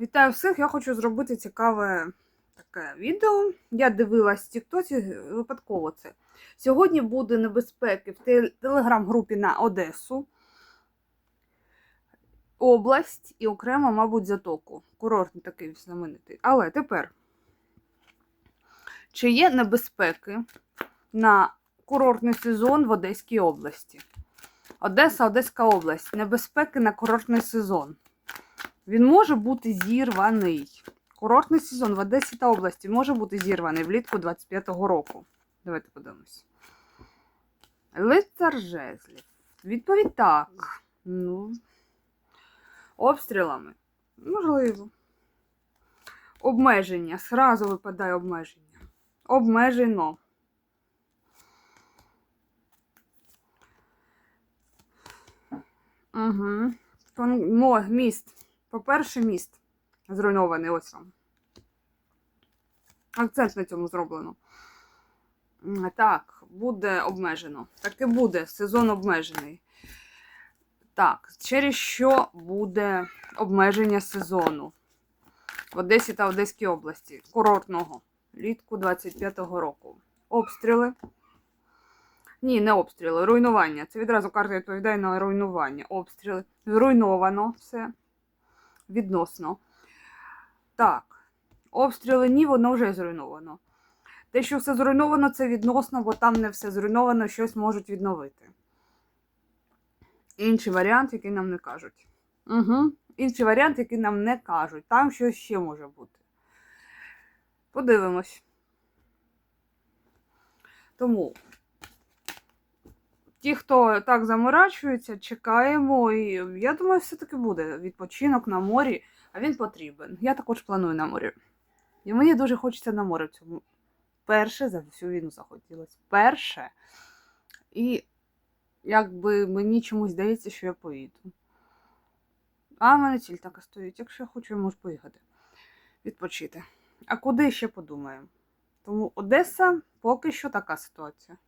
Вітаю всіх! Я хочу зробити цікаве таке відео. Я дивилась в Тіктоці випадково це. Сьогодні буде небезпеки в телеграм-групі на Одесу, область і окремо, мабуть, затоку. Курортний такий знаменитий. Але тепер, чи є небезпеки на курортний сезон в Одеській області? Одеса, Одеська область. Небезпеки на курортний сезон. Він може бути зірваний. Курортний сезон в Одесі та області може бути зірваний влітку 25-го року. Давайте подивимось. Лицар жезлів. Відповідь так. Ну, обстрілами. Можливо. Обмеження. Сразу випадає обмеження. Обмежено. Угу. Мо, міст. По-перше, міст зруйнований ось. Акцент на цьому зроблено. Так, буде обмежено. Так і буде, сезон обмежений. Так, через що буде обмеження сезону в Одесі та Одеській області, курортного, влітку 25-го року. Обстріли. Ні, не обстріли, руйнування. Це відразу карта відповідає на руйнування. Обстріли. Зруйновано все відносно. Так, обстріли ні, воно вже зруйновано. Те, що все зруйновано, це відносно, бо там не все зруйновано, щось можуть відновити. Інший варіант, який нам не кажуть. Угу. Інший варіант, який нам не кажуть. Там щось ще може бути. Подивимось. Тому ті, хто так заморачується, чекаємо. І я думаю, все-таки буде відпочинок на морі, а він потрібен. Я також планую на морі. І мені дуже хочеться на море цьому. Перше за всю війну захотілося. Перше. І якби мені чомусь здається, що я поїду. А в мене ціль така стоїть. Якщо я хочу, я можу поїхати. Відпочити. А куди ще подумаємо? Тому Одеса поки що така ситуація.